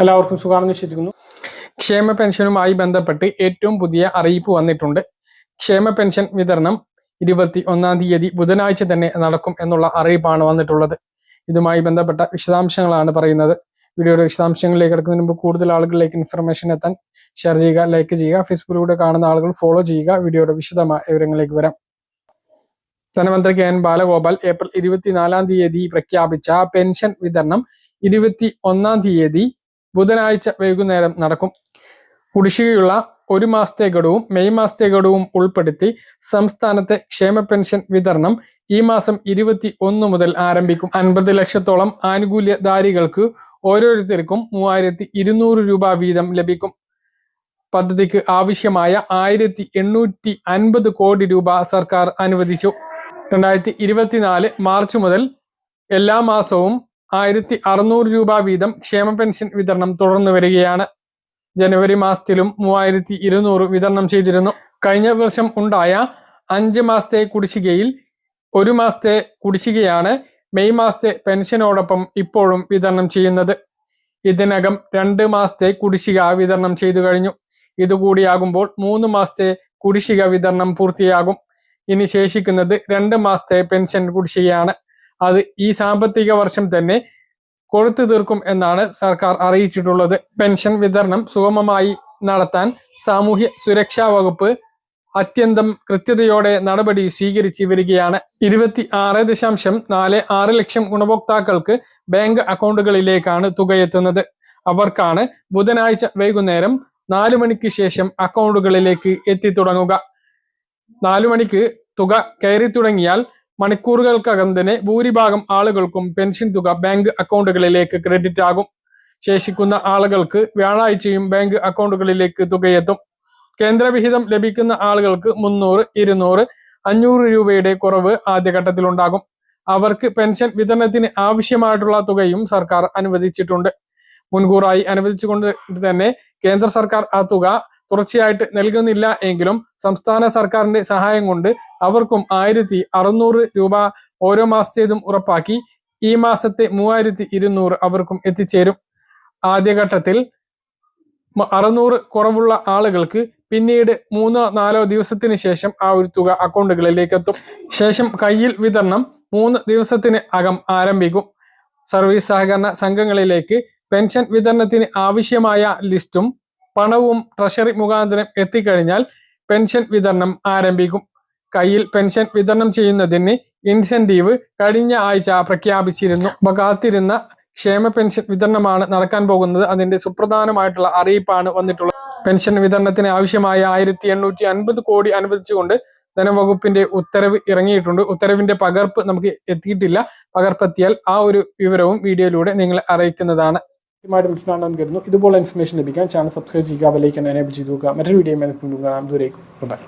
എല്ലാവർക്കും സുഖമാണെന്ന് വിശ്വസിക്കുന്നു. ക്ഷേമ പെൻഷനുമായി ബന്ധപ്പെട്ട് ഏറ്റവും പുതിയ അറിയിപ്പ് വന്നിട്ടുണ്ട്. ക്ഷേമ പെൻഷൻ വിതരണം ഇരുപത്തി ഒന്നാം തീയതി ബുധനാഴ്ച തന്നെ നടക്കും എന്നുള്ള അറിയിപ്പാണ് വന്നിട്ടുള്ളത്. ഇതുമായി ബന്ധപ്പെട്ട വിശദാംശങ്ങളാണ് പറയുന്നത്. വീഡിയോയുടെ വിശദാംശങ്ങളിലേക്ക് കിടക്കുന്നതിന് മുമ്പ് കൂടുതൽ ആളുകളിലേക്ക് ഇൻഫർമേഷൻ എത്താൻ ഷെയർ ചെയ്യുക ലൈക്ക് ചെയ്യുക ഫേസ്ബുക്കിലൂടെ കാണുന്ന ആളുകൾ ഫോളോ ചെയ്യുക. വീഡിയോയുടെ വിശദമായ വിവരങ്ങളിലേക്ക് വരാം. ധനമന്ത്രി കെ എൻ ബാലഗോപാൽ ഏപ്രിൽ ഇരുപത്തിനാലാം തീയതി പ്രഖ്യാപിച്ച പെൻഷൻ വിതരണം ഇരുപത്തി ഒന്നാം തീയതി ബുധനാഴ്ച വൈകുന്നേരം നടക്കും. കുടിശ്ശികയുള്ള ഒരു മാസത്തെ ഗഡുവും മെയ് മാസത്തെ ഗഡുവും ഉൾപ്പെടുത്തി സംസ്ഥാനത്തെ ക്ഷേമ പെൻഷൻ വിതരണം ഈ മാസം ഇരുപത്തി ഒന്ന് മുതൽ ആരംഭിക്കും. അൻപത് ലക്ഷത്തോളം ആനുകൂല്യധാരികൾക്ക് ഓരോരുത്തർക്കും മൂവായിരത്തി ഇരുന്നൂറ് രൂപ വീതം ലഭിക്കും. പദ്ധതിക്ക് ആവശ്യമായ ആയിരത്തി എണ്ണൂറ്റി അൻപത് കോടി രൂപ സർക്കാർ അനുവദിച്ചു. രണ്ടായിരത്തി ഇരുപത്തിനാല് മാർച്ച് മുതൽ എല്ലാ മാസവും ആയിരത്തി അറുന്നൂറ് രൂപ വീതം ക്ഷേമ പെൻഷൻ വിതരണം തുടർന്നു വരികയാണ്. ജനുവരി മാസത്തിലും മൂവായിരത്തി ഇരുന്നൂറ് വിതരണം ചെയ്തിരുന്നു. കഴിഞ്ഞ വർഷം ഉണ്ടായ അഞ്ച് മാസത്തെ കുടിശ്ശികയിൽ ഒരു മാസത്തെ കുടിശ്ശികയാണ് മെയ് മാസത്തെ പെൻഷനോടൊപ്പം ഇപ്പോഴും വിതരണം ചെയ്യുന്നത്. ഇതിനകം രണ്ട് മാസത്തെ കുടിശ്ശിക വിതരണം ചെയ്തു കഴിഞ്ഞു. ഇതുകൂടിയാകുമ്പോൾ മൂന്ന് മാസത്തെ കുടിശ്ശിക വിതരണം പൂർത്തിയാകും. ഇനി ശേഷിക്കുന്നത് രണ്ട് മാസത്തെ പെൻഷൻ കുടിശ്ശികയാണ്. അത് ഈ സാമ്പത്തിക വർഷം തന്നെ കൊടുത്തു തീർക്കും എന്നാണ് സർക്കാർ അറിയിച്ചിട്ടുള്ളത്. പെൻഷൻ വിതരണം സുഗമമായി നടത്താൻ സാമൂഹ്യ സുരക്ഷാ വകുപ്പ് അത്യന്തം കൃത്യതയോടെ നടപടി സ്വീകരിച്ചു വരികയാണ്. ഇരുപത്തി ആറ് ദശാംശം നാല് ആറ് ലക്ഷം ഗുണഭോക്താക്കൾക്ക് ബാങ്ക് അക്കൗണ്ടുകളിലേക്കാണ് തുക എത്തുന്നത് അവർക്കാണ് ബുധനാഴ്ച വൈകുന്നേരം നാലു മണിക്ക് ശേഷം അക്കൗണ്ടുകളിലേക്ക് എത്തിത്തുടങ്ങുക. നാലു മണിക്ക് തുക കയറി തുടങ്ങിയാൽ മണിക്കൂറുകൾക്കകം തന്നെ ഭൂരിഭാഗം ആളുകൾക്കും പെൻഷൻ തുക ബാങ്ക് അക്കൗണ്ടുകളിലേക്ക് ക്രെഡിറ്റ് ആകും. ശേഷിക്കുന്ന ആളുകൾക്ക് വ്യാഴാഴ്ചയും ബാങ്ക് അക്കൗണ്ടുകളിലേക്ക് തുകയെത്തും. കേന്ദ്രവിഹിതം ലഭിക്കുന്ന ആളുകൾക്ക് മുന്നൂറ് ഇരുന്നൂറ് അഞ്ഞൂറ് രൂപയുടെ കുറവ് ആദ്യഘട്ടത്തിലുണ്ടാകും. അവർക്ക് പെൻഷൻ വിതരണത്തിന് ആവശ്യമായിട്ടുള്ള തുകയും സർക്കാർ അനുവദിച്ചിട്ടുണ്ട്. മുൻകൂറായി അനുവദിച്ചുകൊണ്ട് തന്നെ കേന്ദ്ര സർക്കാർ ആ തുക തുടർച്ചയായിട്ട് നൽകുന്നില്ല എങ്കിലും സംസ്ഥാന സർക്കാരിന്റെ സഹായം കൊണ്ട് അവർക്കും ആയിരത്തി അറുന്നൂറ് രൂപ ഓരോ മാസത്തേതും ഉറപ്പാക്കി ഈ മാസത്തെ മൂവായിരത്തി ഇരുന്നൂറ് അവർക്കും എത്തിച്ചേരും. ആദ്യഘട്ടത്തിൽ അറുന്നൂറ് കുറവുള്ള ആളുകൾക്ക് പിന്നീട് മൂന്നോ നാലോ ദിവസത്തിന് ശേഷം ആ ഒരു തുക അക്കൗണ്ടുകളിലേക്ക് എത്തും ശേഷം കയ്യിൽ വിതരണം മൂന്ന് ദിവസത്തിന് അകം ആരംഭിക്കും. സർവീസ് സഹകരണ സംഘങ്ങളിലേക്ക് പെൻഷൻ വിതരണത്തിന് ആവശ്യമായ ലിസ്റ്റും പണവും ട്രഷറി മുഖാന്തരം എത്തിക്കഴിഞ്ഞാൽ പെൻഷൻ വിതരണം ആരംഭിക്കും. കയ്യിൽ പെൻഷൻ വിതരണം ചെയ്യുന്നതിന് ഇൻസെന്റീവ് കഴിഞ്ഞ ആഴ്ച പ്രഖ്യാപിച്ചിരുന്നു. കാത്തിരുന്ന ക്ഷേമ പെൻഷൻ വിതരണമാണ് നടക്കാൻ പോകുന്നത്. അതിന്റെ സുപ്രധാനമായിട്ടുള്ള അറിയിപ്പാണ് വന്നിട്ടുള്ളത്. പെൻഷൻ വിതരണത്തിന് ആവശ്യമായ ആയിരത്തി എണ്ണൂറ്റി അൻപത് കോടി അനുവദിച്ചുകൊണ്ട് ധനവകുപ്പിന്റെ ഉത്തരവ് ഇറങ്ങിയിട്ടുണ്ട്. ഉത്തരവിന്റെ പകർപ്പ് നമുക്ക് എത്തിയിട്ടില്ല. പകർപ്പെത്തിയാൽ ആ ഒരു വിവരവും വീഡിയോയിലൂടെ നിങ്ങളെ അറിയിക്കുന്നതാണ്. കൃത്യമായിട്ട് മനസ്സിലാണെന്ന് കരുതുന്നു. ഇതുപോലെ ഇൻഫർമേഷൻ ലഭിക്കാൻ ചാനൽ സബ്സ്ക്രൈബ് ചെയ്യുക വലിയ എനേബിൾ ചെയ്തു നോക്കുക മറ്റൊരു വീഡിയോ കാണാം. ദൂരേക്കും ബൈ